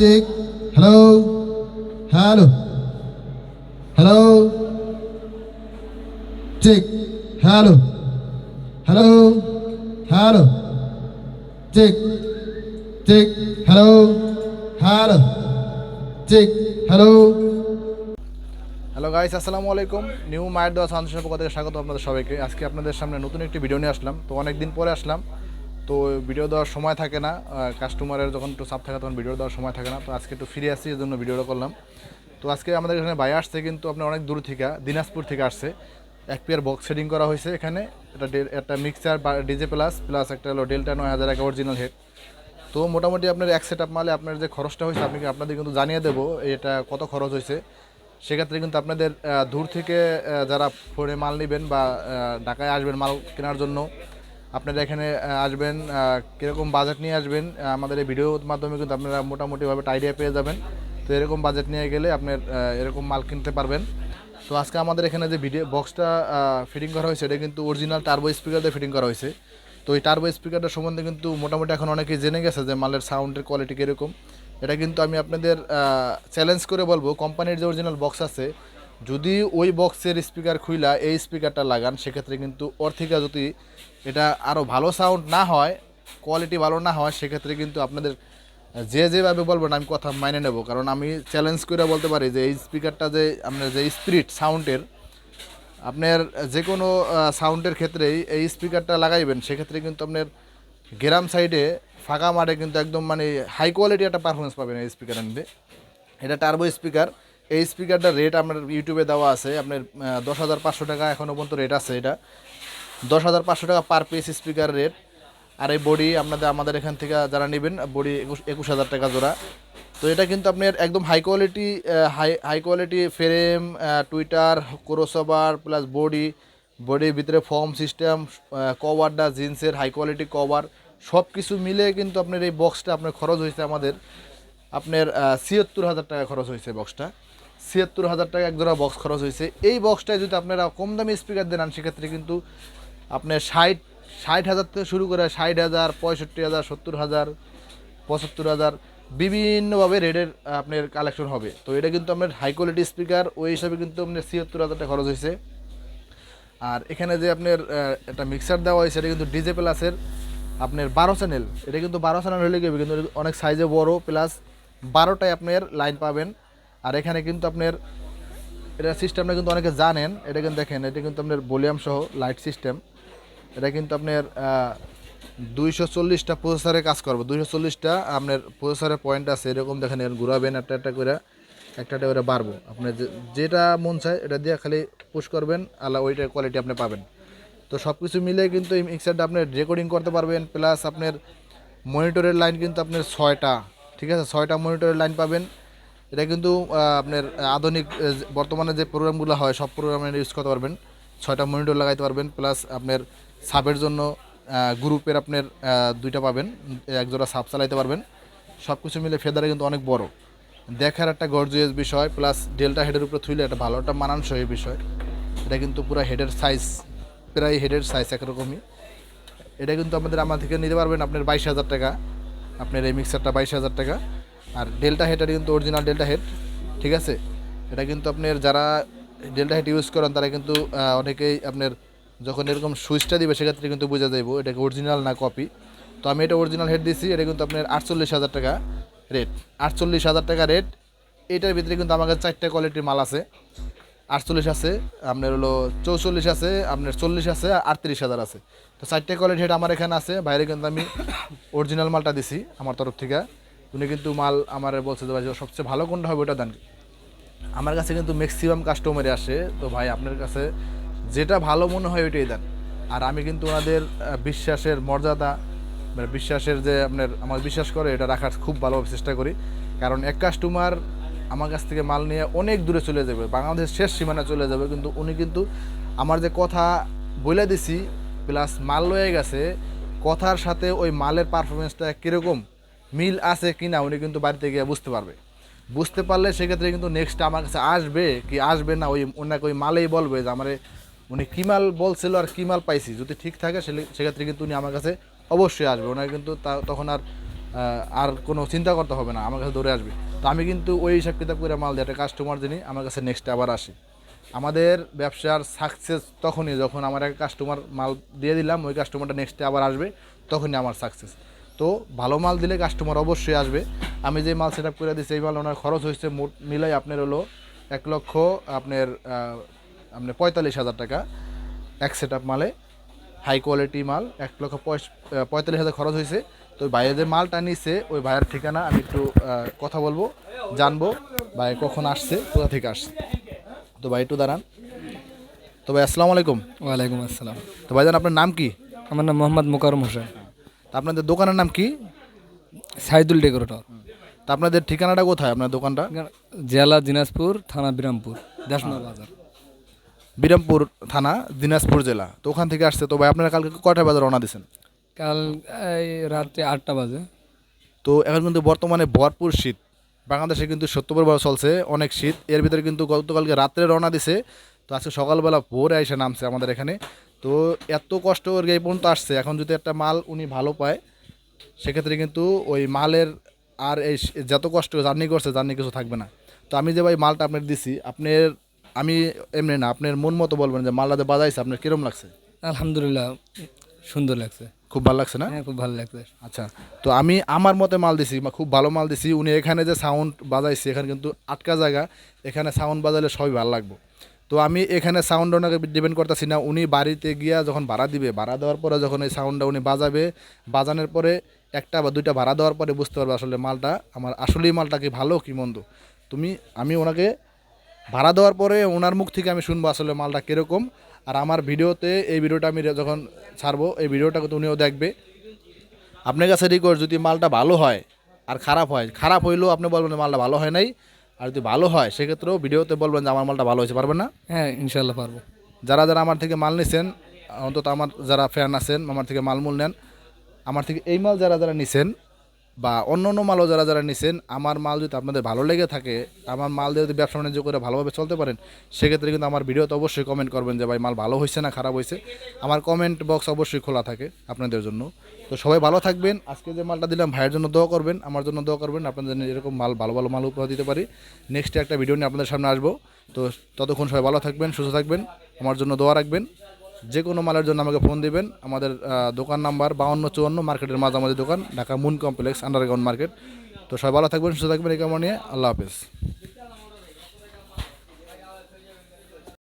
Check hello hello hello check hello hello hello check check hello hello check hello hello guys আসসালামু আলাইকুম new মায়ের দেওয়া সান্সের পক্ষ থেকে স্বাগত আপনাদের সবাইকে। আজকে আপনাদের সামনে নতুন একটি ভিডিও নিয়ে আসলাম। তো অনেক দিন পরে আসলাম। তো ভিডিও দেওয়ার সময় থাকে না কাস্টমারের যখন একটু চাপ থাকে তখন ভিডিও দেওয়ার সময় থাকে না। তো আজকে একটু ফিরে আসি এই জন্য ভিডিওটা করলাম। তো আজকে আমাদের এখানে ভাই আসছে, কিন্তু আপনার অনেক দূর থেকে, দিনাজপুর থেকে আসছে। এক পেয়ার বক্স সেটিং করা হয়েছে এখানে। এটা একটা মিক্সার বা ডিজে প্লাস প্লাস একটা হলো ডেল্টা নয় হাজার এক অরিজিনাল হেড তো মোটামুটি আপনার এক সেট আপ মালে আপনার যে খরচটা হয়েছে আপনি আপনাদের কিন্তু জানিয়ে দেবো এটা কত খরচ হয়েছে। সেক্ষেত্রে কিন্তু আপনাদের দূর থেকে যারা ফোনে মাল নেবেন বা ঢাকায় আসবেন মাল কেনার জন্য আপনারা এখানে আসবেন কীরকম বাজেট নিয়ে আসবেন আমাদের এই ভিডিওর মাধ্যমে কিন্তু আপনারা মোটামুটিভাবে আইডিয়া পেয়ে যাবেন। তো এরকম বাজেট নিয়ে গেলে আপনার এরকম মাল কিনতে পারবেন। তো আজকে আমাদের এখানে যে ভিডিও বক্সটা ফিটিং করা হয়েছে, এটা কিন্তু অরিজিনাল টার্বো স্পিকার দিয়ে ফিটিং করা হয়েছে। তো এই টার্বো স্পিকারটা সম্বন্ধে কিন্তু মোটামুটি এখন অনেকেই জেনে গেছে যে মালের সাউন্ডের কোয়ালিটি কীরকম। এটা কিন্তু আমি আপনাদের চ্যালেঞ্জ করে বলব। কোম্পানির যে অরিজিনাল বক্স আছে যদি ওই বক্সের স্পিকার খুইলা এই স্পিকারটা লাগান, সেক্ষেত্রে কিন্তু ওর থেকে যদি এটা আরও ভালো সাউন্ড না হয় কোয়ালিটি ভালো না হয়, সেক্ষেত্রে কিন্তু আপনাদের, যে যেভাবে বলবেন আমি কথা মাইনে নেব। কারণ আমি চ্যালেঞ্জ করে বলতে পারি যে এই স্পিকারটা যে আপনার যে স্পিরিট সাউন্ডের আপনার যে কোনো সাউন্ডের ক্ষেত্রেই এই স্পিকারটা লাগাইবেন। সেক্ষেত্রে কিন্তু আপনার গ্রাম সাইডে ফাঁকা মাঠে কিন্তু একদম মানে হাই কোয়ালিটি একটা পারফরমেন্স পাবেন এই স্পিকার আনবে এটা টার্বো স্পিকার এই স্পিকারটার রেট আপনার ইউটিউবে দেওয়া আছে। আপনার দশ হাজার পাঁচশো টাকা এখনও পর্যন্ত রেট আছে এটা। দশ হাজার পাঁচশো টাকা পার পিস স্পিকার রেট আর এই বডি আপনাদের, আমাদের এখান থেকে যারা নেবেন বডি একুশ একুশ হাজার টাকা জোড়া। তো এটা কিন্তু আপনার একদম high quality high high quality frame tweeter crossover plus body বডির ভিতরে ফর্ম সিস্টেম কভারটা জিন্সের হাই কোয়ালিটি কভার সব কিছু মিলে কিন্তু আপনার এই বক্সটা আপনার খরচ হয়েছে আমাদের। আপনার ছিয়াত্তর হাজার টাকা খরচ হয়েছে বক্সটা ছিয়াত্তর হাজার টাকা এক জোড়া বক্স খরচ হয়েছে। এই বক্সটায় যদি আপনারা কম দামি স্পিকার দেন সেক্ষেত্রে কিন্তু আপনার ষাট ষাট হাজার থেকে শুরু করে ষাট হাজার, পঁয়ষট্টি হাজার, সত্তর হাজার, পঁচাত্তর হাজার বিভিন্নভাবে রেডের আপনার কালেকশন হবে। তো এটা কিন্তু আপনার হাই কোয়ালিটি স্পিকার ওই হিসাবে কিন্তু আপনার ছিয়াত্তর হাজার টাকা খরচ হয়েছে। আর এখানে যে আপনার একটা মিক্সার দেওয়া হয়েছে, এটা কিন্তু ডিজে প্লাসের আপনার বারো চ্যানেল এটা কিন্তু বারো চ্যানেল হলে কিন্তু অনেক সাইজে বড় প্লাস বারোটায় আপনার লাইন পাবেন। আর এখানে কিন্তু আপনার এটা সিস্টেমটা কিন্তু অনেকে জানেন, এটা কিন্তু দেখেন, এটা কিন্তু আপনার ভলিউম সহ লাইট সিস্টেম। এটা কিন্তু আপনার দুইশো চল্লিশটা প্রসেসরে কাজ করব। দুইশো চল্লিশটা আপনার প্রসেসরের পয়েন্ট আছে, এরকম দেখেন, এর ঘুরাবেন, একটা একটা করে, একটা একটা করে বাড়বো। আপনার যেটা মন চায় এটা দিয়ে খালি পুশ করবেন, আল্লাহ ওইটার কোয়ালিটি আপনি পাবেন। তো সব কিছু মিলে কিন্তু এই মিক্সারটা আপনি রেকর্ডিং করতে পারবেন প্লাস আপনার মনিটরের লাইন কিন্তু আপনার ছয়টা, ঠিক আছে? ছয়টা মনিটরের লাইন পাবেন। এটা কিন্তু আপনার আধুনিক বর্তমানে যে প্রোগ্রামগুলো হয়, সব প্রোগ্রামে ইউজ করতে পারবেন। ছয়টা মনিটর লাগাইতে পারবেন প্লাস আপনার সাবের জন্য গ্রুপের আপনার দুইটা পাবেন এক জোড়া সাব চালাইতে পারবেন। সব কিছু মিলে ফেদারে কিন্তু অনেক বড়। দেখার একটা গর্জিয়াস বিষয় প্লাস ডেল্টা হেডের উপরে থুইলে একটা ভালো, একটা মানানসই বিষয়। এটা কিন্তু পুরো হেডের সাইজ প্রায় হেডের সাইজ একরকমই। এটা কিন্তু আমাদের, আমার থেকে নিতে পারবেন আপনার বাইশ হাজার টাকা। আপনার এই মিক্সারটা বাইশ হাজার টাকা। আর ডেল্টা হেড এটা কিন্তু অরিজিনাল ডেল্টা হেড ঠিক আছে? এটা কিন্তু আপনার যারা ডেল্টা হেড ইউজ করেন, তারা কিন্তু অনেকেই আপনার যখন এরকম সুইচটা দিবে, সেক্ষেত্রে কিন্তু বোঝা যাইব এটা অরিজিনাল না কপি তো আমি এটা অরিজিনাল হেড দিছি, এটা কিন্তু আপনার আটচল্লিশ হাজার টাকা রেট আটচল্লিশ হাজার টাকা রেট এটার ভিতরে কিন্তু আমার কাছে চারটে কোয়ালিটির মাল আছে। আটচল্লিশ আছে, আপনার হলো চৌচল্লিশ আছে, আপনার চল্লিশ আছে আটত্রিশ হাজার আছে। তো চারটে কোয়ালিটি হেড আমার এখানে আছে, বাইরে কিন্তু আমি অরিজিনাল মালটা দিছি আমার তরফ থেকে। উনি কিন্তু মাল আমার বলছে যে, ভাই সবচেয়ে ভালো কোনটা হবে ওটা দেন। আমার কাছে কিন্তু ম্যাক্সিমাম কাস্টমারে আসে। তো ভাই, আপনার কাছে যেটা ভালো মনে হয় ওইটাই দেন। আর আমি কিন্তু ওনাদের বিশ্বাসের মর্যাদা মানে বিশ্বাসের যে আপনার, আমার বিশ্বাস করে, এটা রাখার খুব ভালোভাবে চেষ্টা করি। কারণ এক কাস্টমার আমার কাছ থেকে মাল নিয়ে অনেক দূরে চলে যাবে বাংলাদেশ শেষ সীমানা চলে যাবে। কিন্তু উনি কিন্তু আমার যে কথা বলে দিছি প্লাস মাল লয়ে গেছে, কথার সাথে ওই মালের পারফরমেন্সটা কীরকম মিল আছে কি না উনি কিন্তু বাড়িতে গিয়ে বুঝতে পারবে। বুঝতে পারলে সেক্ষেত্রে কিন্তু নেক্সট আমার কাছে আসবে কি আসবে না ওই ওনাকে ওই মালেই বলবে যে আমার উনি কী মাল বলছিল আর কী মাল পাইছি, যদি ঠিক থাকে সেক্ষেত্রে কিন্তু উনি আমার কাছে অবশ্যই আসবে। ওনাকে কিন্তু তখন আর আর কোনো চিন্তা করতে হবে না, আমার কাছে দৌড়ে আসবে। তো আমি কিন্তু ওই হিসাব কিতাব করে মাল দিয়ে একটা কাস্টমার যিনি, আমার কাছে নেক্সট আবার আসি। আমাদের ব্যবসার সাকসেস তখনই যখন আমার একটা কাস্টমার মাল দিয়ে দিলাম, ওই কাস্টমারটা নেক্সটে আবার আসবে, তখনই আমার সাকসেস তো ভালো মাল দিলে কাস্টমার অবশ্যই আসবে। আমি যে মাল সেট আপ করে দিচ্ছি এই মাল ওনার খরচ হয়েছে মোট মিলাই আপনার হলো এক লক্ষ আপনার আপনার পঁয়তাল্লিশ হাজার টাকা এক সেট আপ মালে। হাই কোয়ালিটি মাল এক লক্ষ পঁয়তাল্লিশ হাজার খরচ হয়েছে। তো ভাইয়ের যে মালটা নিচ্ছে ওই ভাইয়ের ঠিকানা আমি একটু কথা বলব জানব ভাই কখন আসছে কোথা থেকে আসছে। তো ভাই একটু দাঁড়ান। তো ভাই আসসালামু আলাইকুম। ওয়ালাইকুম আসসালাম। তো ভাই ভাইজান আপনার নাম কি? আমার নাম মোহাম্মদ মোকারম হোসেন। তা আপনাদের দোকানের নাম কি? সাইদুল ডেকোরেটর। তা আপনাদের ঠিকানাটা কোথায় আপনার দোকানটা? জেলা দিনাজপুর থানা বিরামপুর দেশমা বাজার। বিরামপুর থানা দিনাজপুর জেলা। তো ওখান থেকে আসছে। তো ভাই আপনারা কালকে কয়টা বাজার রওনা দিয়েছেন কাল এই রাত্রে আটটা বাজে। তো এখন কিন্তু বর্তমানে ভরপুর শীত। বাংলাদেশে কিন্তু সত্যবার বড় চলছে অনেক শীত। এর ভিতরে কিন্তু গতকালকে রাত্রে রওনা দিছে তো আজকে সকালবেলা ভোরে এসে নামছে আমাদের এখানে। তো এত কষ্ট ওর এই পর্যন্ত আসছে। এখন যদি একটা মাল উনি ভালো পায় সেক্ষেত্রে কিন্তু ওই মালের আর এই যত কষ্ট জার্নি করছে জার্নি কিছু থাকবে না। তো আমি যে ভাই মালটা আপনার দিছি আপনার আমি এমনি না আপনার মন মতো বলবেন যে মালটা যে বাজাইছে আপনার কিরম লাগছে? আলহামদুলিল্লাহ সুন্দর লাগছে। খুব ভালো লাগছে না? হ্যাঁ খুব ভালো লাগছে। আচ্ছা তো আমি আমার মতে মাল দিছি বা খুব ভালো মাল দিছি। উনি এখানে যে সাউন্ড বাজাইছে এখানে কিন্তু আটকা জায়গা এখানে সাউন্ড বাজালে সবই ভালো লাগবে। তো আমি এখানে সাউন্ড ওনাকে ডিপেন্ড করতেছি না। উনি বাড়িতে গিয়া যখন ভাড়া দিবে, ভাড়া দেওয়ার পরে যখন এই সাউন্ডটা উনি বাজাবে, বাজানোর পরে একটা বা দুইটা ভাড়া দেওয়ার পরে বুঝতে পারবে আসলে মালটা আমার, আসলেই মালটা কি ভালো কি মন্দ। তুমি, আমি ওনাকে ভাড়া দেওয়ার পরে ওনার মুখ থেকে আমি শুনব আসলে মালটা কীরকম। আর আমার ভিডিওতে এই ভিডিওটা আমি যখন ছাড়বো, এই ভিডিওটা কিন্তু উনিও দেখবে। আপনার কাছে রিকোয়েস্ট যদি মালটা ভালো হয় আর খারাপ হয়, খারাপ হইলেও আপনি বলবেন মালটা ভালো হয় নাই। আর যদি ভালো হয় সেক্ষেত্রেও ভিডিওতে বলবেন যে আমার মালটা ভালো হয়েছে পারবেন না? হ্যাঁ ইনশাল্লাহ পারব। যারা যারা আমার থেকে মাল নিছেন অন্তত আমার যারা ফ্যান আছেন আমার থেকে মাল মূল নেন আমার থেকে এই মাল যারা যারা নিছেন বা অন্য অন্য মালও যারা যারা নিছেন, আমার মাল যদি আপনাদের ভালো লেগে থাকে, আমার মাল দিয়ে যদি ব্যবসা বাণিজ্য করে ভালোভাবে চলতে পারেন, সেক্ষেত্রে কিন্তু আমার ভিডিওতে অবশ্যই কমেন্ট করবেন যে, ভাই, মাল ভালো হয়েছে না খারাপ হয়েছে আমার কমেন্ট বক্স অবশ্যই খোলা থাকে আপনাদের জন্য। তো সবাই ভালো থাকবেন। আজকে যে মালটা দিলাম, ভাইয়ের জন্য দোয়া করবেন, আমার জন্য দোয়া করবেন। আপনাদের জন্য এরকম মাল, ভালো ভালো মাল উপহার দিতে পারি। নেক্সট একটা ভিডিও নিয়ে আপনাদের সামনে আসব। তো ততক্ষণ সবাই ভালো থাকবেন, সুস্থ থাকবেন। আমার জন্য দোয়া রাখবেন। যে কোনো মালের জন্য আমাকে ফোন দিবেন। আমাদের দোকান নাম্বার বাউন্ন চুয়ান্ন মার্কেটের মাঝামাঝি দোকান, Dhaka moon complex underground market তো সবাই ভালো থাকবেন, সুস্থ থাকবেন এই কামনা নিয়ে। আল্লাহ হাফেজ।